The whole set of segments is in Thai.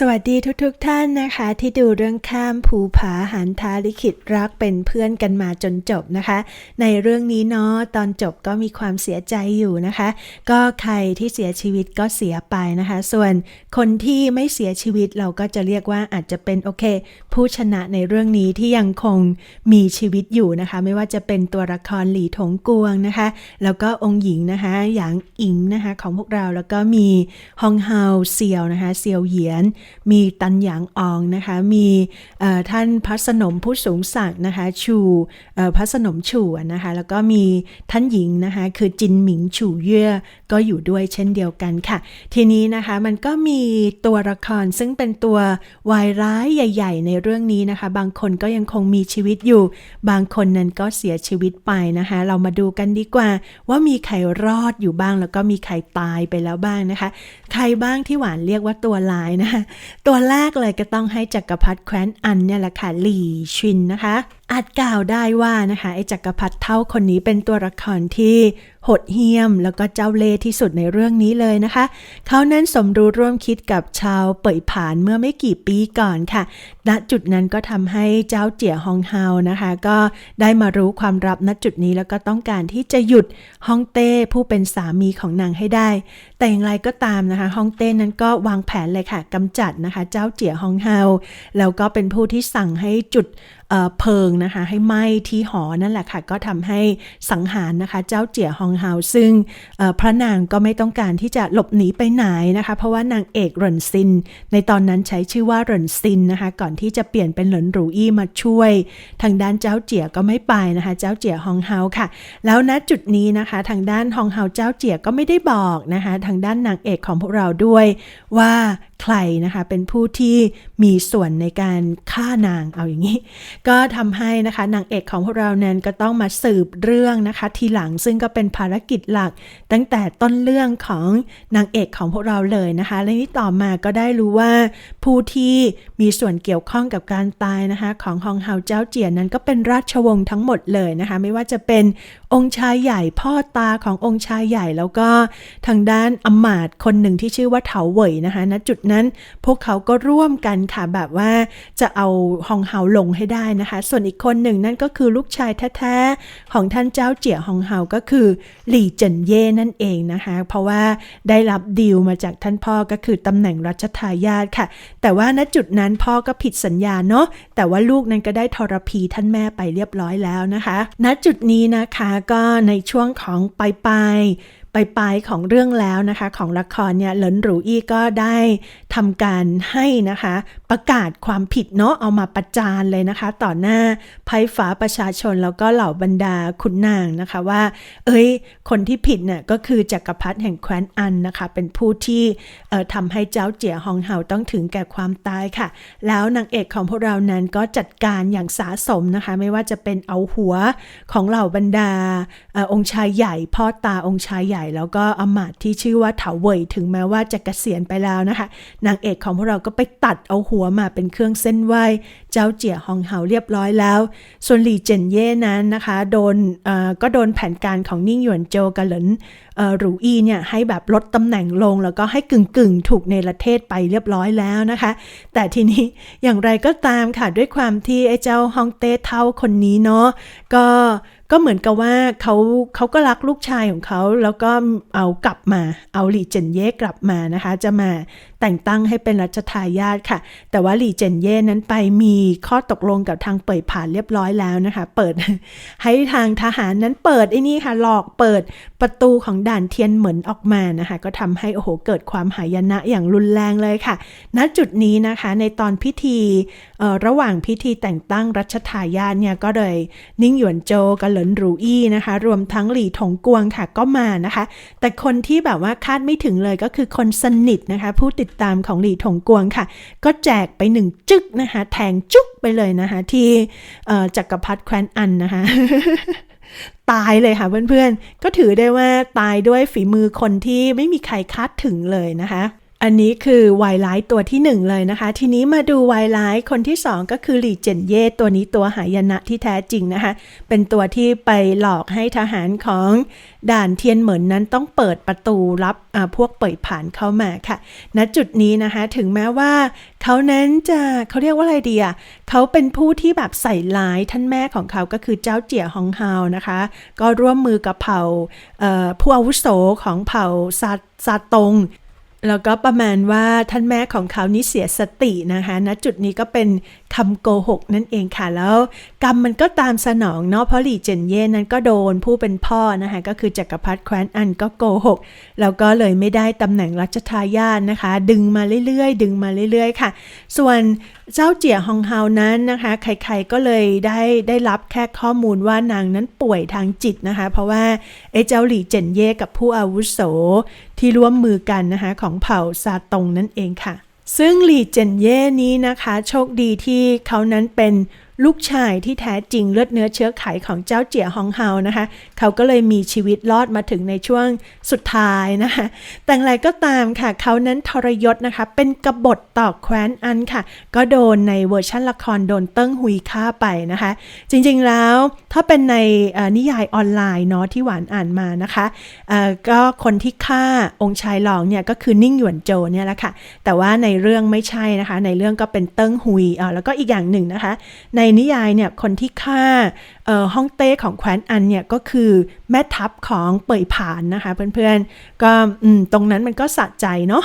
สวัสดีทุกๆทท่านนะคะ ที่ดูเรื่องข้ามภูผาหันทาลิขิตรักเป็นเพื่อนกันมาจนจบนะคะ ในเรื่องนี้เนาะตอนจบก็มีความเสียใจอยู่นะคะ ก็ใครที่เสียชีวิตก็เสียไปนะคะ ส่วนคนที่ไม่เสียชีวิตเราก็จะเรียกว่าอาจจะเป็นโอเค ผู้ชนะในเรื่องนี้ที่ยังคงมีชีวิตอยู่นะคะ ไม่ว่าจะเป็นตัวละครหลี่ถงกวงนะคะ แล้วก็องค์หญิงนะคะอย่างอิงนะคะของพวกเราแล้วก็มีฮองเฮาเซียวนะคะเซียวเหยียนมีตันหยางอองนะคะ มีท่านพระสนมผู้สูงศักดิ์นะคะ ชูพระสนมชูอะนะคะ แล้วก็มีท่านหญิงนะคะ คือจินหมิงชูเย่อก็อยู่ด้วยเช่นเดียวกันค่ะ ทีนี้นะคะมันก็มีตัวละครซึ่งเป็นตัววายร้ายใหญ่ ๆ ในเรื่องนี้นะคะ บางคนก็ยังคงมีชีวิตอยู่ บางคนนั้นก็เสียชีวิตไปนะคะ เรามาดูกันดีกว่า ว่ามีใครรอดอยู่บ้างแล้วก็มีใครตายไปแล้วบ้างนะคะ ใครบ้างที่หวานเรียกว่าตัวลายนะคะตัวแรกเลยก็ต้องให้จักรพรรดิแคว้นอันเนี่ยแหละค่ะหลี่ชินนะคะ อาจกล่าวได้ว่านะคะไอ้จักรพรรดิเท่าคนนี้เป็นตัวละครที่โหดเหี้ยม แล้วก็เจ้าเล่ห์ที่สุดในเรื่องนี้เลยนะคะ เขานั้นสมรู้ร่วมคิดกับชาวเป่ยผานเมื่อไม่กี่ปีก่อนค่ะ ณจุดนั้นก็ทำให้เจ้าเจี๋ยฮองเฮานะคะ ก็ได้มารู้ความลับณจุดนี้แล้วก็ต้องการที่จะหยุดฮองเต้ผู้เป็นสามีของนางให้ได้ แต่อย่างไรก็ตามนะคะฮองเต้นั้นก็วางแผนเลยค่ะกำจัดนะคะ เจ้าเจี๋ยฮองเฮาแล้วก็เป็นผู้ที่สั่งให้จุดเพลิงนะคะ ให้ไหม้ที่หอนั่นแหละค่ะ ก็ทำให้สังหารนะคะ เจ้าเจี๋ยฮองเฮาซึ่งพระนางก็ไม่ต้องการที่จะหลบหนีไปไหนนะคะ เพราะว่านางเอกเหรินซิน ในตอนนั้นใช้ชื่อว่าเหรินซินนะคะ ก่อนที่จะเปลี่ยนเป็นเหรินหรูอี้มาช่วย ทางด้านเจ้าเจี๋ยก็ไม่ไปนะคะ เจ้าเจี๋ยฮองเฮาค่ะ แล้วณจุดนี้นะคะ ทางด้านฮองเฮาเจ้าเจี๋ยก็ไม่ได้บอกนะคะ ทางด้านนางเอกของพวกเราด้วยว่าใครนะคะเป็นผู้ที่มีส่วนในการฆ่านางเอาอย่างนี้ ก็ทำให้นะคะนางเอกของพวกเรานั้นก็ต้องมาสืบเรื่องนะคะทีหลังซึ่งก็เป็นภารกิจหลัก ตั้งแต่ต้นเรื่องของนางเอกของพวกเราเลยนะคะและนี่ต่อมาก็ได้รู้ว่าผู้ที่มีส่วนเกี่ยวข้องกับการตายนะคะของฮองเฮาเจ้าเจียนนั้นก็เป็นราชวงศ์ทั้งหมดเลยนะคะไม่ว่าจะเป็นองค์ชายใหญ่พ่อตาขององค์ชายใหญ่แล้วก็ทางด้านอมาตคนหนึ่งที่ชื่อว่าเถาเหวยนะคะณจุดนั้น พวกเขาก็ร่วมกันค่ะแบบว่าจะเอาฮองเฮาลงให้ได้นะคะ ส่วนอีกคนหนึ่งนั่นก็คือลูกชายแท้ๆของท่านเจ้าเจี๋ยฮองเฮาก็คือหลี่เจินเย่นั่นเองนะคะ เพราะว่าได้รับดีลมาจากท่านพ่อก็คือตำแหน่งรัชทายาทค่ะ แต่ว่าณจุดนั้นพ่อก็ผิดสัญญาเนาะแต่ว่าลูกนั้นก็ได้ทรพีท่านแม่ไปเรียบร้อยแล้วนะคะ ณจุดนี้นะคะก็ในช่วงของปลายปลาย ปลายๆของเรื่องแล้วนะคะ ของละครเนี่ย เหลินหรูอี้ก็ได้ทำการให้นะคะ ประกาศความผิดเนาะเอามาประจานเลยนะคะ ต่อหน้าไพ่ฟ้าประชาชนแล้วก็เหล่าบรรดาขุนนางนะคะว่า เอ้ย คนที่ผิดเนี่ยก็คือจักรพรรดิแห่งแคว้นอันนะคะ เป็นผู้ที่เอ่อทำให้เจ้าเจี๋ยฮองเฮาต้องถึงแก่ความตายค่ะ แล้วนางเอกของพวกเรานั้นก็จัดการอย่างสาสมนะคะ ไม่ว่าจะเป็นเอาหัวของเหล่าบรรดาอองค์ชายใหญ่พ่อตาองค์ชายใหญ่แล้วก็อมาตที่ชื่อว่าเถาเว่ยถึงแม้ว่าจะเกษียณไปแล้วนะคะ นางเอกของพวกเราก็ไปตัดเอาหัวมาเป็นเครื่องเส้นไหว้เจ้าเจี๋ยฮองเฮาเรียบร้อยแล้ว ส่วนหลี่เจินเย่นั้นนะคะโดนก็โดนแผนการของนิ่งหยวนโจกับเหลินหรูอี้เนี่ยให้แบบลดตำแหน่งลง แล้วก็ให้กึ่งกึ่งถูกในประเทศไปเรียบร้อยแล้วนะคะ แต่ทีนี้อย่างไรก็ตามค่ะด้วยความที่ไอ้เจ้าฮองเต้เท่าคนนี้เนาะก็ ก็เหมือนกับว่าเขาเขาก็รักลูกชายของเขาแล้วก็เอากลับมาเอาหลี่เจนเย่กลับมานะคะ จะมาแต่งตั้งให้เป็นรัชทายาทค่ะ แต่ว่าหลี่เจนเย่นั้นไปมีข้อตกลงกับทางเปิดผ่านเรียบร้อยแล้วนะคะ เปิดให้ทางทหารนั้นเปิดไอ้นี่ค่ะหลอกเปิดประตูของด่านเทียนเหมือนออกมานะคะ ก็ทำให้โอ้โหเกิดความหายนะอย่างรุนแรงเลยค่ะ ณจุดนี้นะคะในตอนพิธีระหว่างพิธีแต่งตั้งรัชทายาทเนี่ยก็เลยนิ่งหยวนโจกับลินรูอี้นะคะ รวมทั้งหลี่ถงกวงค่ะก็มานะคะ แต่คนที่แบบว่าคาดไม่ถึงเลยก็คือคนสนิทนะคะ ผู้ติดตามของหลี่ถงกวงค่ะ ก็แจกไปหนึ่งจึกนะคะ แทงจุกไปเลยนะคะ ที่จักรพรรดิแคว้นอันนะคะตายเลยค่ะเพื่อนๆ ก็ถือได้ว่าตายด้วยฝีมือคนที่ไม่มีใครคาดถึงเลยนะคะ อันนี้คือไวไลท์ตัวที่หนึ่งเลยนะคะ ทีนี้มาดูไวไลท์คนที่สองก็คือหลีเจนเย่ตัวนี้ตัวหายนะที่แท้จริงนะคะ เป็นตัวที่ไปหลอกให้ทหารของด่านเทียนเหมินนั้นต้องเปิดประตูรับพวกเปิดผ่านเข้ามาค่ะณจุดนี้นะคะถึงแม้ว่าเขานั้นจะเขาเรียกว่าอะไรดีอะเขาเป็นผู้ที่แบบใส่ร้ายท่านแม่ของเขาก็คือเจ้าเจี๋ยฮองฮาวนะคะ ก็ร่วมมือกับเผ่าผู้อาวุโสของเผ่าซาซาตง แล้วก็ประมาณว่าท่านแม่ของเขานี่เสียสตินะคะณจุดนี้ก็เป็นคำโกหกนั่นเองค่ะแล้ว กรรมมันก็ตามสนองเนาะเพราะหลี่เจนเย่นั้นก็โดนผู้เป็นพ่อนะคะก็คือจักรพรรดิแคว้นอันก็โกหกแล้วก็เลยไม่ได้ตำแหน่งรัชทายาทนะคะ ดึงมาเรื่อยๆ ดึงมาเรื่อยๆ ค่ะ ส่วนเจ้าเจี๋ยฮองเฮานั้นนะคะ ใครๆก็เลยได้ได้รับแค่ข้อมูลว่านางนั้นป่วยทางจิตนะคะ เพราะว่าไอ้เจ้าหลี่เจนเย่กับผู้อาวุโสที่ร่วมมือกันนะคะของเผ่าซาตงนั่นเองค่ะ ซึ่งหลีเจนเย่นี้นะคะ โชคดีที่เขานั้นเป็น ลูกชายที่แท้จริงเลือดเนื้อเชื้อไขของเจ้าเจี๋ยฮองเฮานะคะ เขาก็เลยมีชีวิตรอดมาถึงในช่วงสุดท้ายนะคะ แต่อย่างไรก็ตามค่ะ เขานั้นทรยศนะคะ เป็นกบฏต่อแคว้นอันค่ะ ก็โดนในเวอร์ชันละครโดนเติ้งหุยฆ่าไปนะคะ จริงๆแล้วถ้าเป็นในนิยายออนไลน์เนาะที่หวานอ่านมานะคะก็คนที่ฆ่าองค์ชายหลองเนี่ยก็คือนิ่งหยวนโจเนี่ยแหละค่ะ แต่ว่าในเรื่องไม่ใช่นะคะ ในเรื่องก็เป็นเติ้งหุยอ่อแล้วก็อีกอย่างหนึ่งนะคะ ในนิยายเนี่ยคนที่ฆ่าเอ่อฮ่องเต้ของแคว้นอันเนี่ยก็คือแม่ทัพของเป่ยผานนะคะเพื่อนๆ ก็ตรงนั้นมันก็สะใจเนาะ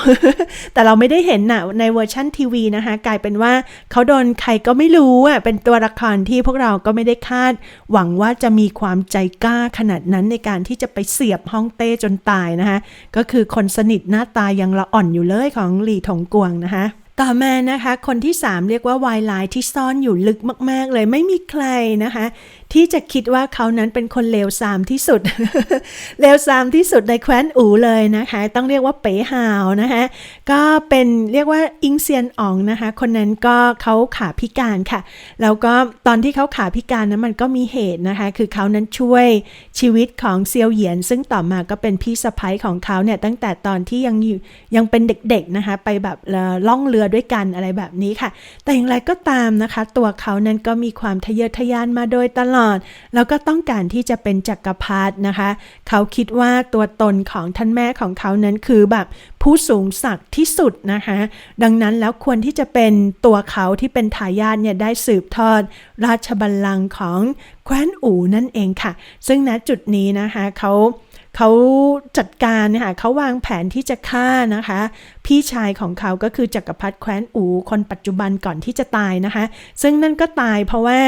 แต่เราไม่ได้เห็นน่ะในเวอร์ชั่นทีวีนะคะกลายเป็นว่าเขาโดนใครก็ไม่รู้อะเป็นตัวละครที่พวกเราก็ไม่ได้คาด หวังว่าจะมีความใจกล้าขนาดนั้นในการที่จะไปเสียบฮ่องเต้จนตายนะคะก็คือคนสนิทหน้าตายังละอ่อนอยู่เลยของหลี่ถงกวงนะคะ ต่อมานะคะ คนที่ 3 เรียกว่า วายไลน์ที่ซ่อนอยู่ลึกมาก ๆ เลยไม่มีใครนะคะ ที่จะคิดว่าเขานั้นเป็นคนเลวทรามที่สุด เลวทรามที่สุดในแคว้นอูเลยนะคะ ต้องเรียกว่าเป๋ฮาวนะคะก็เป็นเรียกว่าอิงเซียนอ๋องนะคะ คนนั้นก็เขาขาพิการค่ะ แล้วก็ตอนที่เขาขาพิการนั้นมันก็มีเหตุนะคะ คือเขานั้นช่วยชีวิตของเซียวเหยียน ซึ่งต่อมาก็เป็นพี่สะพ้ยของเขาเนี่ยตั้งแต่ตอนที่ยังยังเป็นเด็กๆนะคะ ไปแบบล่องเรือด้วยกันอะไรแบบนี้ค่ะ แต่อย่างไรก็ตามนะคะ ตัวเขานั้นก็มีความทะเยอทะยานมาโดยตลอดแล้วก็ต้องการที่จะเป็นจักรพรรดินะคะ เขาคิดว่าตัวตนของท่านแม่ของเขานั้นคือแบบผู้สูงศักดิ์ที่สุดนะคะ ดังนั้นแล้วควรที่จะเป็นตัวเขาที่เป็นทายาทเนี่ยได้สืบทอด ราชบัลลังก์ของแคว้นอู่นั่นเองค่ะ ซึ่งณจุดนี้นะคะเขา เขาจัดการเนยคะเขาวางแผนที่จะฆ่านะคะ พี่ชายของเขาก็คือจักรพรรดิแคว้นอูคนปัจจุบันก่อนที่จะตายนะคะ ซึ่งนั่นก็ตายเพราะว่า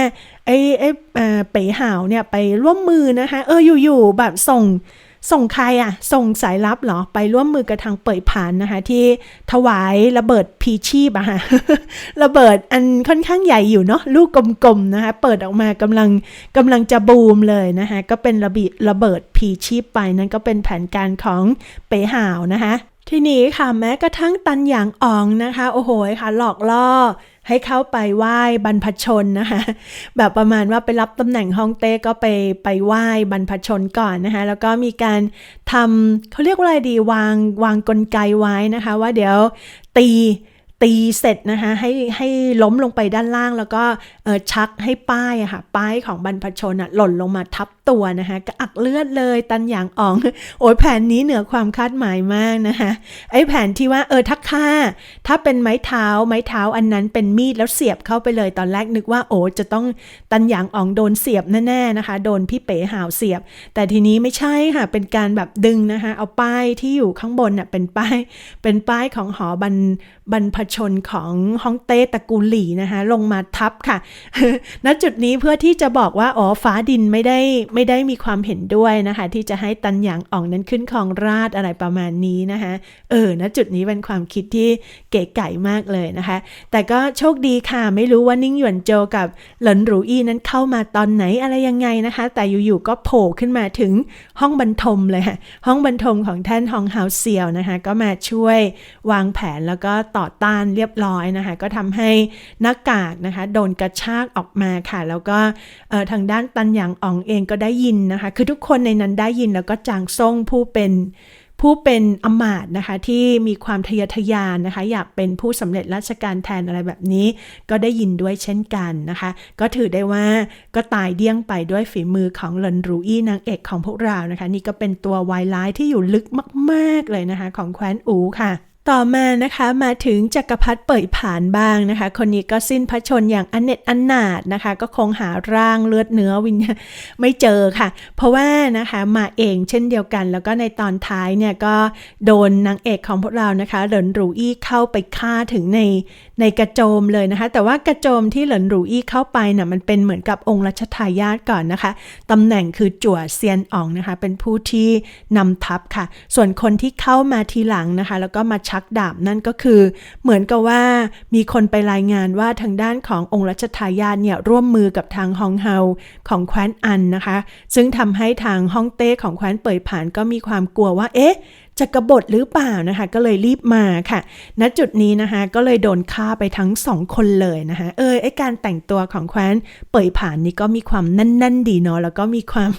ไอ้ไอ้เอ่อเป๋ห่าวเนี่ยไปร่วมมือนะคะ เอออยู่ๆแบบส่ง ส่งใครอะส่งสายลับเหรอ ไปร่วมมือกับทางเปิดผ่านนะคะ ที่ถวายระเบิดพีชีพอะค่ะระเบิดอันค่อนข้างใหญ่อยู่เนาะลูกกลมๆนะคะ เปิดออกมากำลังกำลังจะบูมเลยนะคะ ก็เป็นระบิระเบิดพีชีพไปนั่นก็เป็นแผนการของเป๋ห่าวนะคะ ทีนี้ค่ะแม้กระทั่งตันหยางอองนะคะ โอ้โหค่ะ หลอกล่อให้เข้าไปไหว้บรรพชนนะคะ แบบประมาณว่าไปรับตำแหน่งฮองเต้ก็ไปไปไหว้บรรพชนก่อนนะคะ แล้วก็มีการทำเขาเรียกว่าอะไรดีวางวางกลไกไว้นะคะ ว่าเดี๋ยวตีตีเสร็จนะคะให้ให้ล้มลงไปด้านล่างแล้วก็ชักให้ป้ายอะค่ะป้ายของบรรพชนอะหล่นลงมาทับตัวนะคะก็อักเลือดเลยตันหยางอ่อง โอ้ยแผนนี้เหนือความคาดหมายมากนะคะไอ้แผนที่ว่าเออถ้าฆ่า ถ้าเป็นไม้เท้าไม้เท้าอันนั้นเป็นมีดแล้วเสียบเข้าไปเลยตอนแรกนึกว่าโอ้จะต้องตันหยางอ่องโดนเสียบแน่ๆนะคะ โดนพี่เป๋หาวเสียบ แต่ทีนี้ไม่ใช่ค่ะเป็นการแบบดึงนะคะเอาป้ายที่อยู่ข้างบนน่ะเป็นป้าย เป็นป้ายของหอบรรบรรพชนของฮ่องเต้ตระกูลหลี่นะคะลงมาทับค่ะ ณจุดนี้เพื่อที่จะบอกว่าอ๋อฟ้าดินไม่ได้ไม่ได้มีความเห็นด้วยนะคะ ที่จะให้ตันหยางอ่องนั้นขึ้นครองราชอะไรประมาณนี้นะคะเออณจุดนี้เป็นความคิดที่เก๋ไก่มากเลยนะคะ แต่ก็โชคดีค่ะ ไม่รู้ว่านิ่งหยวนโจกับหลินหรูอี้นั้นเข้ามาตอนไหนอะไรยังไงนะคะ แต่อยู่ๆก็โผล่ขึ้นมาถึงห้องบรรทมเลยค่ะห้องบรรทมของท่านฮองเฮาเซียวนะคะ ก็มาช่วยวางแผนแล้วก็ต่อต้านเรียบร้อยนะคะ ก็ทำให้หน้ากากนะคะ โดนกระชากออกมาค่ะ แล้วก็ออทางด้านตันหยางอ่องเองก็ได้ยินนะคะ คือทุกคนในนั้นได้ยินแล้วก็จางซ่งผู้เป็นผู้เป็นอมาตนะคะที่มีความทะเยอทะยานนะคะ อยากเป็นผู้สำเร็จราชการแทนอะไรแบบนี้ ก็ได้ยินด้วยเช่นกันนะคะ ก็ถือได้ว่าก็ตายเดี้ยงไปด้วยฝีมือของเหลินรูอี้นางเอกของพวกเรานะคะ นี่ก็เป็นตัววายร้ายที่อยู่ลึกมาก ๆเลยนะคะ ของแคว้นอูค่ะ ต่อมานะคะมาถึงจักรพรรดิเปิดผ่านบ้างนะคะ คนนี้ก็สิ้นพระชนอย่างอนเนตอนนาดนะคะ ก็คงหาร่างเลือดเนื้อวิญญาณไม่เจอค่ะ เพราะว่านะคะมาเองเช่นเดียวกัน แล้วก็ในตอนท้ายเนี่ยก็โดนนางเอกของพวกเรานะคะ เหลินรูอี้เข้าไปฆ่าถึงในในกระโจมเลยนะคะ แต่ว่ากระโจมที่เหลินรูอี้เข้าไปน่ะมันเป็นเหมือนกับองค์รัชทายาทก่อนนะคะตำแหน่งคือจั่วเซียนอ่องนะคะ เป็นผู้ที่นำทัพค่ะ ส่วนคนที่เข้ามาทีหลังนะคะ แล้วก็มาชักดาบนั่นก็คือ เหมือนกับว่ามีคนไปรายงานว่าทางด้านขององค์รัชทายาทเนี่ยร่วมมือกับทางฮองเฮาของแคว้นอันนะคะ ซึ่งทำให้ทางฮ่องเต้ของแคว้นเปิดผ่านก็มีความกลัวว่าเอ๊ะ จะกบฏหรือเปล่านะคะ ก็เลยรีบมาค่ะ ณจุดนี้นะคะ ก็เลยโดนฆ่าไปทั้งสองคนเลยนะคะ เออไอการแต่งตัวของแคว้นเป่ยผ่านนี่ก็มีความแน่น ๆ ดีเนาะแล้วก็มีความ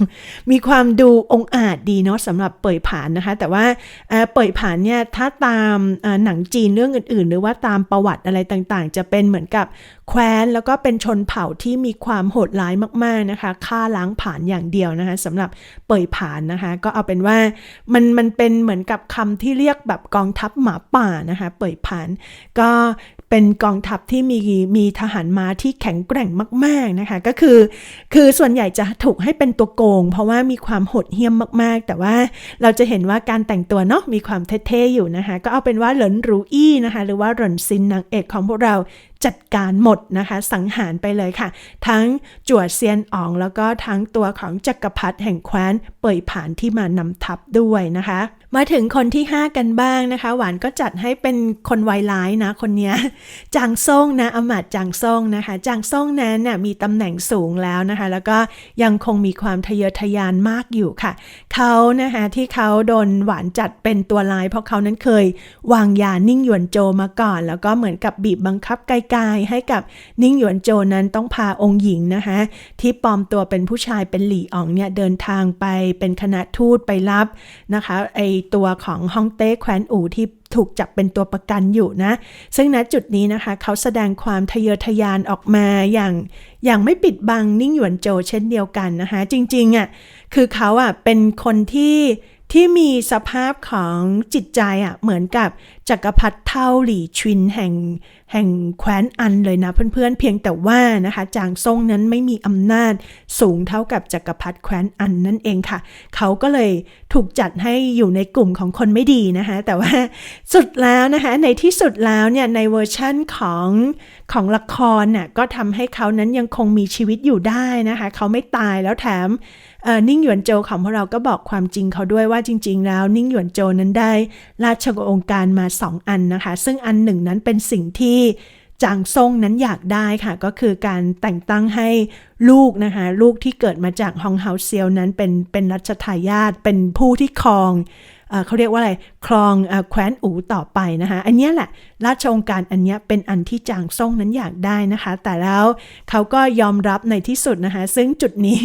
มีความดูองอาจดีเนาะสำหรับเป่ยผ่านนะคะ แต่ว่าเออเป่ยผ่านเนี่ยถ้าตามหนังจีนเรื่องอื่น ๆ หรือว่าตามประวัติอะไรต่างๆ จะเป็นเหมือนกับแคว้นแล้วก็เป็นชนเผ่าที่มีความโหดร้ายมาก ๆนะคะฆ่าล้างผ่านอย่างเดียวนะคะสำหรับเป่ยผ่านนะคะ ก็เอาเป็นว่ามันมันเป็นเหมือนกับคำที่เรียกแบบกองทัพหมาป่านะคะเป่ยผ่าน ก็เป็นกองทัพที่มีมีทหารม้าที่แข็งแกร่งมาก ๆนะคะก็คือ คือส่วนใหญ่จะถูกให้เป็นตัวโกง เพราะว่ามีความโหดเหี้ยมมากๆ แต่ว่าเราจะเห็นว่าการแต่งตัวเนาะมีความเท่ๆอยู่นะคะก็เอาเป็นว่าเหลินหรูอี้นะคะหรือว่าเหรินซินนางเอกของพวกเรา จัดการหมดนะคะ สังหารไปเลยค่ะ ทั้งจั่วเซียนอ๋อง แล้วก็ทั้งตัวของจักรพรรดิแห่งแคว้นเป่ยผ่านที่มานำทัพด้วยนะคะ มาถึงคนที่ 5 กันบ้างนะคะ หวานก็จัดให้เป็นคนวัยร้ายนะคนนี้จางซ่งนะอมาตย์จางซ่งนะคะจางซ่งนั้นน่ะมีตำแหน่งสูงแล้วนะคะ แล้วก็ยังคงมีความทะเยอทะยานมากอยู่ค่ะเขานะคะที่เขาโดนหวานจัดเป็นตัวร้าย เพราะเขานั้นเคยวางยานิ่งหยวนโจมาก่อน แล้วก็เหมือนกับบีบบังคับไกลๆให้กับนิ่งหยวนโจนั้นต้องพาองค์หญิงนะคะที่ปลอมตัวเป็นผู้ชายเป็นหลี่อ๋องเนี่ยเดินทางไปเป็นคณะทูตไปรับนะคะไอตัวของฮ่องเต้แคว้นอู่ที่ถูกจับเป็นตัวประกันอยู่นะ ซึ่งณจุดนี้นะคะเขาแสดงความทะเยอทะยานออกมาอย่างอย่างไม่ปิดบังนิ่งหยวนโจเช่นเดียวกันนะคะจริงๆอะคือเขาอะเป็นคนที่ ที่มีสภาพของจิตใจอะเหมือนกับจักรพรรดิเท่าหลี่ชินแห่งแห่งแคว้นอันเลยนะเพื่อนๆเพียงแต่ว่านะคะจางซ่งนั้นไม่มีอำนาจสูงเท่ากับจักรพรรดิแคว้นอันนั่นเองค่ะ เขาก็เลยถูกจัดให้อยู่ในกลุ่มของคนไม่ดีนะคะแต่ว่าสุดแล้วนะคะในที่สุดแล้วเนี่ยในเวอร์ชั่นของของละครน่ะก็ทำให้เขานั้นยังคงมีชีวิตอยู่ได้นะคะ เขาไม่ตายแล้วแถม นิ่งหยวนโจของพวกเราก็บอกความจริงเขาด้วยว่าจริง ๆ แล้ว นิ่งหยวนโจนั้นได้ ราชองค์การมาสองอันนะคะ ซึ่งอันหนึ่งนั้นเป็นสิ่งที่จางซ่งนั้นอยากได้ค่ะ ก็คือการแต่งตั้งให้ลูกนะคะ ลูกที่เกิดมาจากฮองเฮาเซียวนั้นเป็นเป็นรัชทายาทเป็นผู้ที่ครอง เขาเรียกว่าอะไรครองอแคว้นอูต่อไปนะคะอันนี้แหละราชองค์การอันนี้เป็นอันที่จางซ่งนั้นอยากได้นะคะ แต่แล้วเขาก็ยอมรับในที่สุดนะคะ ซึ่งจุดนี้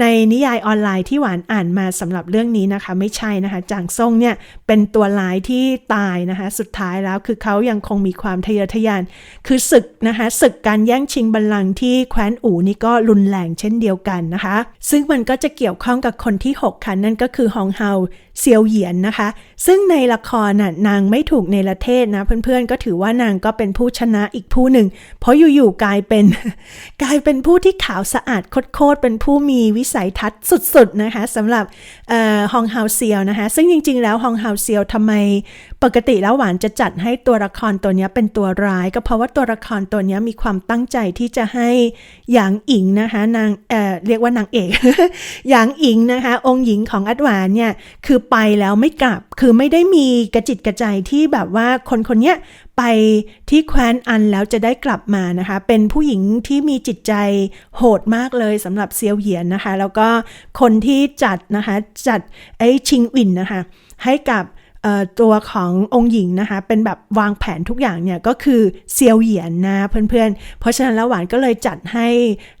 ในนิยายออนไลน์ที่หวานอ่านมาสำหรับเรื่องนี้นะคะ ไม่ใช่นะคะจางซ่งเนี่ยเป็นตัวร้ายที่ตายนะคะ สุดท้ายแล้วคือเขายังคงมีความทะเยอทะยาน คือศึกนะคะศึกการแย่งชิงบัลลังก์ที่แคว้นอู่นี่ก็รุนแรงเช่นเดียวกันนะคะ ซึ่งมันก็จะเกี่ยวข้องกับคนที่ 6 ค่ะนั่นก็คือฮองเฮา เซียวเหยียนนะคะ ซึ่งในละครน่ะนางไม่ถูกในประเทศนะ เพื่อนๆก็ถือว่านางก็เป็นผู้ชนะอีกผู้หนึ่ง เพราะอยู่ๆกลายเป็นกลายเป็นผู้ที่ขาวสะอาดโคตรๆเป็นผู้มีวิสัยทัศน์สุดๆนะคะสำหรับฮองเฮาเซียวนะคะ ซึ่งจริงๆแล้วฮองเฮาเซียวทำไม ปกติแล้วหวานจะจัดให้ตัวละครตัวนี้เป็นตัวร้าย ก็เพราะว่าตัวละครตัวนี้มีความตั้งใจที่จะให้หยางอิงนะคะนางเอ่อเรียกว่านางเอกหยางอิงนะคะ องค์หญิงของอัดหวานเนี่ยคือไปแล้วไม่กลับคือไม่ได้มีกระจิตกระใจที่แบบว่าคนคนเนี้ยไปที่แคว้นอันแล้วจะได้กลับมานะคะ เป็นผู้หญิงที่มีจิตใจโหดมากเลยสำหรับเซียวเหยียนนะคะ แล้วก็คนที่จัดนะคะจัดไอ้ชิงอินนะคะให้กับ ตัวขององค์หญิงนะคะ เป็นแบบวางแผนทุกอย่างเนี่ยก็คือเซียวเหยียนนะเพื่อนๆ เพราะฉะนั้นแล้วหวานก็เลยจัดให้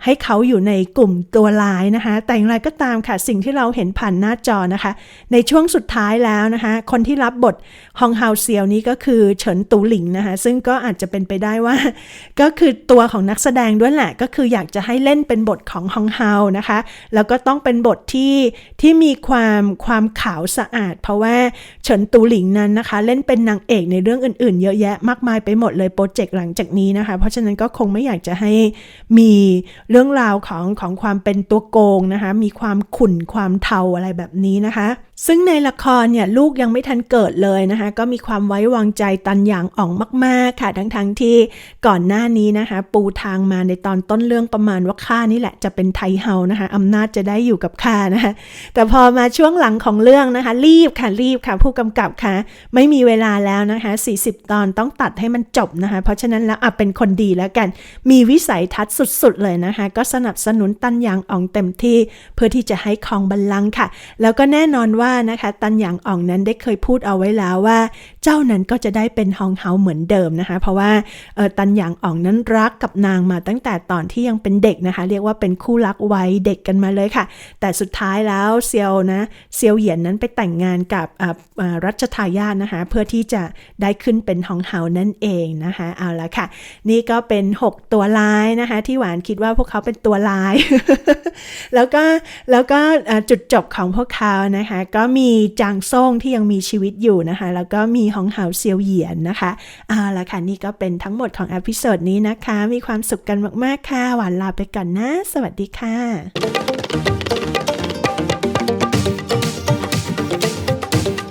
ให้เขาอยู่ในกลุ่มตัวร้ายนะคะ แต่อย่างไรก็ตามค่ะสิ่งที่เราเห็นผ่านหน้าจอนะคะ ในช่วงสุดท้ายแล้วนะคะ คนที่รับบทฮองเฮาเซียวนี้ก็คือเฉินตูหลิงนะคะ ซึ่งก็อาจจะเป็นไปได้ว่า ก็คือตัวของนักแสดงด้วยแหละก็คืออยากจะให้เล่นเป็นบทของฮองเฮานะคะ แล้วก็ต้องเป็นบทที่ที่มีความความขาวสะอาด เพราะว่าเฉินตูหลิงนั้นนะคะ เล่นเป็นนางเอกในเรื่องอื่นๆ เยอะแยะมากมายไปหมดเลยโปรเจกต์หลังจากนี้นะคะ เพราะฉะนั้นก็คงไม่อยากจะให้มีเรื่องราวของของความเป็นตัวโกงนะคะ มีความขุ่นความเทาอะไรแบบนี้นะคะ ซึ่งในละครเนี่ยลูกยังไม่ทันเกิดเลยนะคะ ก็มีความไว้วางใจตันหยางอ่องมากๆค่ะทั้งๆทที่ก่อนหน้านี้นะคะ ปูทางมาในตอนต้นเรื่องประมาณว่าข้านี่แหละจะเป็นไทเฮานะคะอำนาจจะได้อยู่กับข้านะคะแต่พอมาช่วงหลังของเรื่องนะคะ รีบค่ะรีบค่ะผู้กำกับค่ะไม่มีเวลาแล้วนะคะ 40 ตอนต้องตัดให้มันจบนะคะ เพราะฉะนั้นแล้วอะเป็นคนดีแล้วกัน มีวิสัยทัศน์สุดๆ เลยนะคะ ก็สนับสนุนตันหยางอ่องเต็มที่ เพื่อที่จะให้คองบัลลังก์ค่ะ แล้วก็แน่นอนว่านะคะ ตันหยางอ่องนั้นได้เคยพูดเอาไว้แล้วว่า เจ้านั้นก็จะได้เป็นฮองเฮาเหมือนเดิมนะคะ เพราะว่าเออตันหยางอ่องนั้นรักกับนางมาตั้งแต่ตอนที่ยังเป็นเด็กนะคะ เรียกว่าเป็นคู่รักวัยเด็กกันมาเลยค่ะ แต่สุดท้ายแล้วเซียวนะเซียวเหยียนนั้นไปแต่งงานกับอ่าอ่ารัชทายาทนะคะ เพื่อที่จะได้ขึ้นเป็นฮองเฮานั่นเองนะคะ เอาละค่ะ นี่ก็เป็น 6 ตัวลายนะคะ ที่หวานคิดว่าพวกเขาเป็นตัวลาย แล้วก็แล้วก็จุดจบของพวกเขานะคะ ก็มีจางซ่งที่ยังมีชีวิตอยู่นะคะ แล้วก็มีฮองเฮาเซียวเหยียนนะคะเอาละค่ะ นี่ก็เป็นทั้งหมดของอพิโซดนี้นะคะ มีความสุขกันมากๆค่ะ หวานลาไปก่อนนะ สวัสดีค่ะ